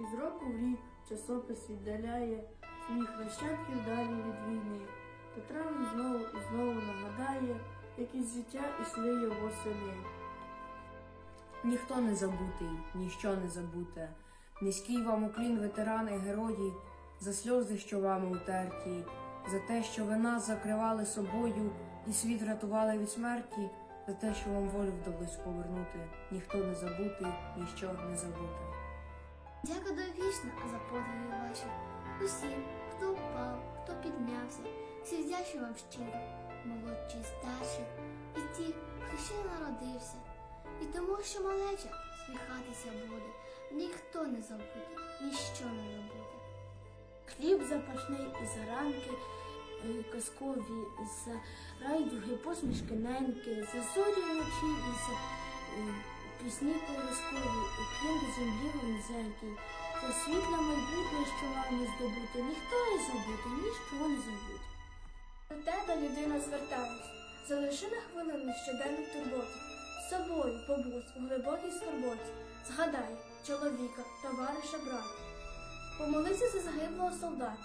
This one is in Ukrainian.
І з року в рік часопис віддаляє своїх нащадків далі від війни. Та травень знову і знову нагадає, як із життя ішли його сини. Ніхто не забутий, ніщо не забуте. Низький вам уклін, ветерани, герої, за сльози, що вами утерті, за те, що ви нас закривали собою і світ рятували від смерті, за те, що вам волю вдалось повернути. Ніхто не забутий, ніщо не забуте. Дяка довічна за подвиги ваші. Усім, хто впав, хто піднявся, всі вдячні вам щиро, молодші й старші, і ті, хто ще народився. І тому, що малеча сміхатися буде, ніхто не забуде, ніщо не забуде. Хліб запашний і заранки е, казкові, за райдуги, посмішки неньки, за зорі вночі і за е, пісні колискові, уклін до землі вам низенький, за світле майбутнє, що вам не здобути, ніхто не забути, ніщо не забути. До тебе людина зверталась, залиши на хвилину щоденну турботу. З собою побудь у глибокій скорботі. Згадай чоловіка, товариша брата. Помолися за загиблого солдата,